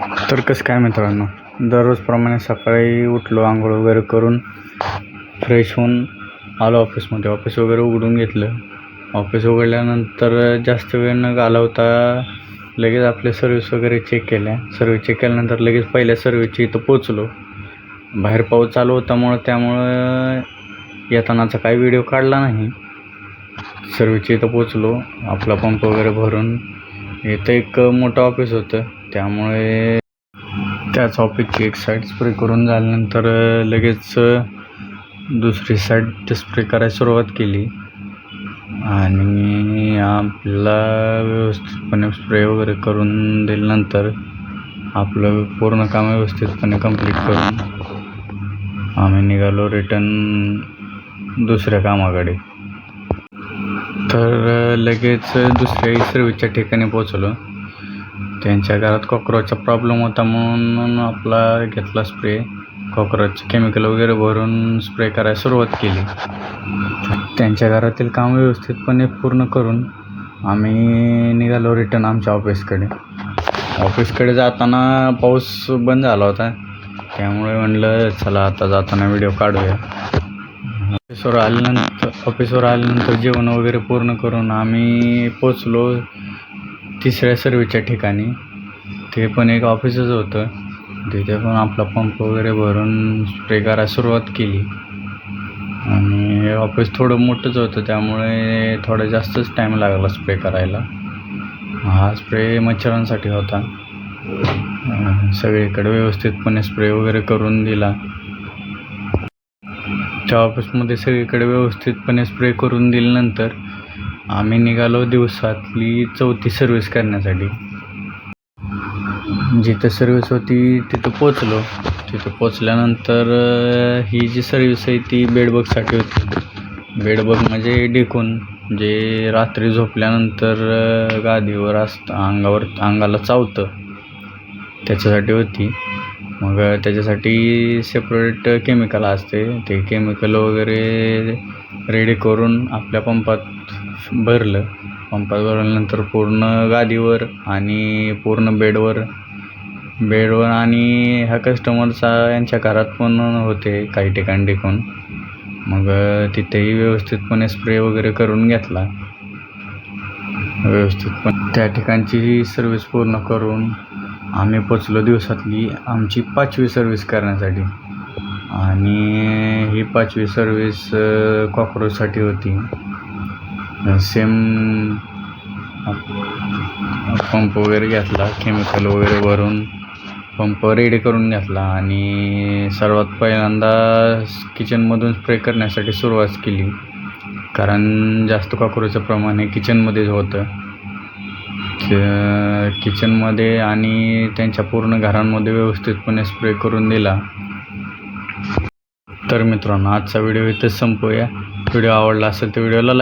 तर कसं काय मित्रांनो? दररोजप्रमाणे सकाळी उठलो आंघोळ वगैरे करून फ्रेश होऊन आलो ऑफिसमध्ये ऑफिस वगैरे उघडून घेतलं. ऑफिस उघडल्यानंतर जास्त वेळ न घालवता लगेच आपले सर्विस वगैरे चेक केल्या. सर्विस चेक केल्यानंतर लगेच पहिल्या सर्व्हिसची इथं पोचलो बाहेर पाऊस चालू होतामुळं त्यामुळं येतानाचा काही व्हिडिओ काढला नाही. सर्व्हिसच्या इथं पोचलो आपला पंप वगैरे भरून. इथं एक मोठं ऑफिस होतं. त्यामुळे त्याच टॉपिकची एक साईड स्प्रे करून झाल्यानंतर लगेच दुसरी साईड स्प्रे करायला सुरुवात केली. आणि आपला व्यवस्थितपणे स्प्रे वगैरे करून दिल्यानंतर आपलं पूर्ण काम व्यवस्थितपणे कंप्लीट करून आम्ही निघालो रिटर्न दुसऱ्या कामाकडे. तर लगेच दुसऱ्या सर्व्हिसच्या ठिकाणी पोचलो त्यांच्या घरात कॉक्रोचचा प्रॉब्लेम होता म्हणून आपला घेतला स्प्रे कॉक्रोच केमिकल वगैरे भरून स्प्रे करायला सुरुवात केली. त्यांच्या घरातील काम व्यवस्थितपणे पूर्ण करून आम्ही निघालो रिटर्न आमच्या ऑफिसकडे ऑफिसकडे जाताना पाऊस बंद झाला होता. त्यामुळे म्हणलं चला आता जाताना व्हिडिओ काढूया. ऑफिसवर आल्यानंतर ऑफिसवर आल्यानंतर जेवण वगैरे पूर्ण करून आम्ही पोचलो तिसऱ्या सर्व्हिसच्या ठिकाणी. ते पण एक ऑफिसच होतं. तिथे पण आपला पंप वगैरे भरून स्प्रे करायला सुरुवात केली. आणि ऑफिस थोडं मोठंच होतं त्यामुळे थोडं जास्तच टाईम लागला स्प्रे करायला. हा स्प्रे मच्छरांसाठी होता. सगळीकडे व्यवस्थितपणे स्प्रे वगैरे करून दिला. त्या ऑफिसमध्ये सगळीकडे व्यवस्थितपणे स्प्रे करून दिल्यानंतर आम्ही निघालो दिवसातली चौथी सर्विस करण्यासाठी. जिथं सर्विस होती तिथं पोचलो तिथं पोचल्यानंतर ही जी सर्विस आहे ती बेडबगसाठी होती. बेडबग म्हणजे डेकून जे रात्री झोपल्यानंतर गादीवर असतं अंगावर अंगाला चावतं त्याच्यासाठी होती. मग त्याच्यासाठी सेपरेट केमिकल असते. ते केमिकल वगैरे रेडी करून आपल्या पंपात भरलं. पंपात भरल्यानंतर पूर्ण गादीवर आणि पूर्ण बेडवर बेडवर आणि ह्या कस्टमरचा यांच्या घरात पण होते काही ठिकाणी टिकून. मग तिथेही व्यवस्थितपणे स्प्रे वगैरे करून घेतला. व्यवस्थितपणे त्या ठिकाणची सर्विस पूर्ण करून आम्ही पोचलो दिवसातली आमची पाचवी सर्विस करण्यासाठी. आणि ही पाचवी सर्विस कॉक्रोचसाठी होती. सेम पंप वगैरे घेतला केमिकल वगैरे भरून पंप रेडी करून घेतला आणि सर्वात पहिल्यांदा किचनमधून स्प्रे करण्यासाठी सुरुवात केली. कारण जास्त कॉक्रोचचं प्रमाण हे किचनमध्येच होतं. किचनमध्ये आणि त्यांच्या पूर्ण घरांमध्ये व्यवस्थितपणे स्प्रे करून दिला. तर मित्रांनो आजचा व्हिडिओ इथेच संपूया. व्हिडिओ आवडला असेल तर व्हिडिओला